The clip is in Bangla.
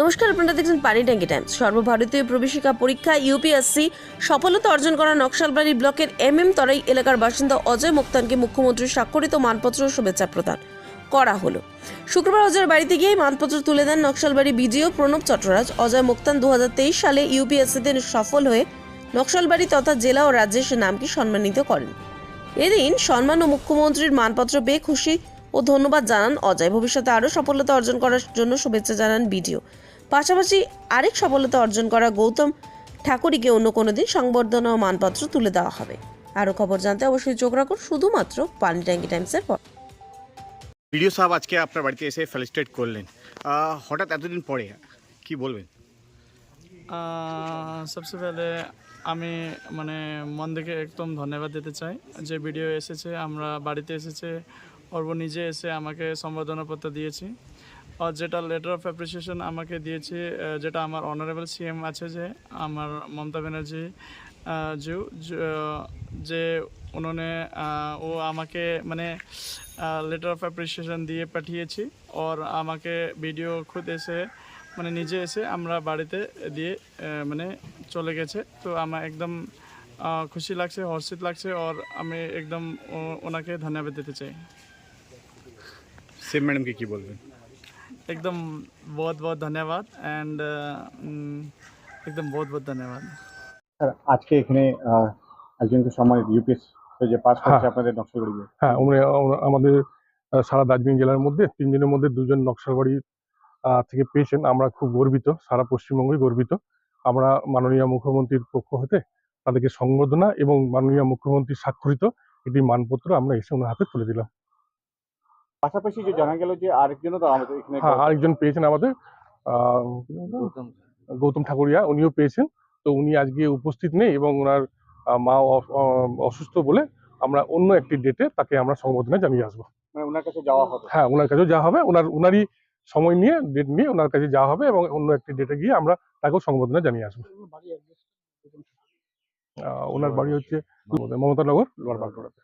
নমস্কার, আপনারা দেখছেন পানি ট্যাঙ্কি টাইমস। সর্বভারতীয় প্রবেশিকা পরীক্ষা, ইউপিএসসি, সফলতা অর্জন করা নকশালবাড়ি ব্লকের এম এম তরাই এলাকার বাসিন্দা অজয় মুক্তানকে মুখ্যমন্ত্রীর স্বাক্ষরিত মানপত্র ও শুভেচ্ছা প্রদান করা হলো। শুক্রবার অজয়ের বাড়িতে গিয়ে মানপত্র তুলে দেন নকশালবাড়ি বিডিও প্রণব চট্টরাজ। অজয় মুক্তান দু সালে ইউপিএসসিতে সফল হয়ে নকশালবাড়ি তথা জেলা ও রাজ্যের সে নামকে সম্মানিত করেন। এদিন সম্মান ও মুখ্যমন্ত্রীর মানপত্র পেয়ে খুশি ও ধন্যবাদ জানান অজয়। ভবিষ্যতে আরও সফলতা অর্জন করার জন্য শুভেচ্ছা জানান বিডিও। পাশাপাশি আরেক সফলতা অর্জন করা গৌতম ঠাকুরীকে অন্য কোনো দিন সংবর্ধনা ও মানপত্র তুলে দেওয়া হবে। আরও খবর জানতে অবশ্যই চোখ রাখুন শুধুমাত্র পানি ট্যাঙ্কি টাইমসের পর। ভিডিও সাহেব আজকে আপনার বাড়িতে এসে ফেলিস্টেট করলেন। হঠাৎ এতদিন পরে কি বলবেন? সবচেয়ে পেলে আমি মানে মন থেকে একদম ধন্যবাদ দিতে চাই। যে ভিডিও এসেছে আমরা বাড়িতে এসেছে অর্ব নিজে এসে আমাকে সম্বোধনাপত্র দিয়েছি। যেটা লেটার অফ অ্যাপ্রিসিয়েশন আমাকে দিয়েছে যেটা আমার অনারেবল সিএম আছে যে, আমার মমতা ব্যানার্জি জু যে উনোনে ও আমাকে মানে লেটার অফ অ্যাপ্রিসিয়েশন দিয়ে পাঠিয়েছি ওর আমাকে ভিডিও খুদ এসে মানে নিজে এসে আমরা বাড়িতে দিয়ে মানে চলে গেছে। তো আমার একদম খুশি লাগছে, হর্ষিত লাগছে ওর আমি একদম ওনাকে ধন্যবাদ দিতে চাই। সেম ম্যাডামকে কি বলবেন? एकदम बहुत बहुत धन्यवाद एंड एकदम बहुत बहुत धन्यवाद স্যার আজকে এখানে আহ, একজনকে সম্মানিত ইউপিএস যে পাস করছে হ্যাঁ। আপনাদের নকশালবাড়ি হ্যাঁ উনি আমরা- আমাদের আহ, সারা দার্জিলিং জেলার মধ্যে তিনজনের মধ্যে দুজন নকশালবাড়ি আহ, থেকে পেয়েছেন আমরা খুব গর্বিত সারা পশ্চিমবঙ্গই গর্বিত আমরা মাননীয় মুখ্যমন্ত্রীর পক্ষ হতে তাদেরকে সংবর্ধনা এবং মাননীয় মুখ্যমন্ত্রীর স্বাক্ষরিত একটি মানপত্র আমরা এসে ওনার হাতে তুলে দিলাম পাশাপাশি যে জানা গেল যে আরেকজনও তো আমাদের এখানে হ্যাঁ আরেকজন পেয়েছেন আমাদের আহ, গৌতম ঠাকুরিয়া উনিও পেয়েছেন। তো উনি আজকে উপস্থিত নেই এবং ওনার মা অসুস্থ বলে আমরা অন্য একটি ডেটে তাকে আমরা সংবর্ধনা জানিয়ে আসব। মানে ওনার কাছে যাওয়া হবে। হ্যাঁ ওনার কাছেও যাওয়া হবে। ওনার ওনারই সময় নিয়ে ডেট নিয়ে ওনার কাছে যাওয়া হবে এবং অন্য একটি ডেটে গিয়ে আমরা তাকেও সংবর্ধনা জানিয়ে আসব। আহ, ওনার বাড়ি হচ্ছে মমতানগর লোয়ার বাগডোরাতে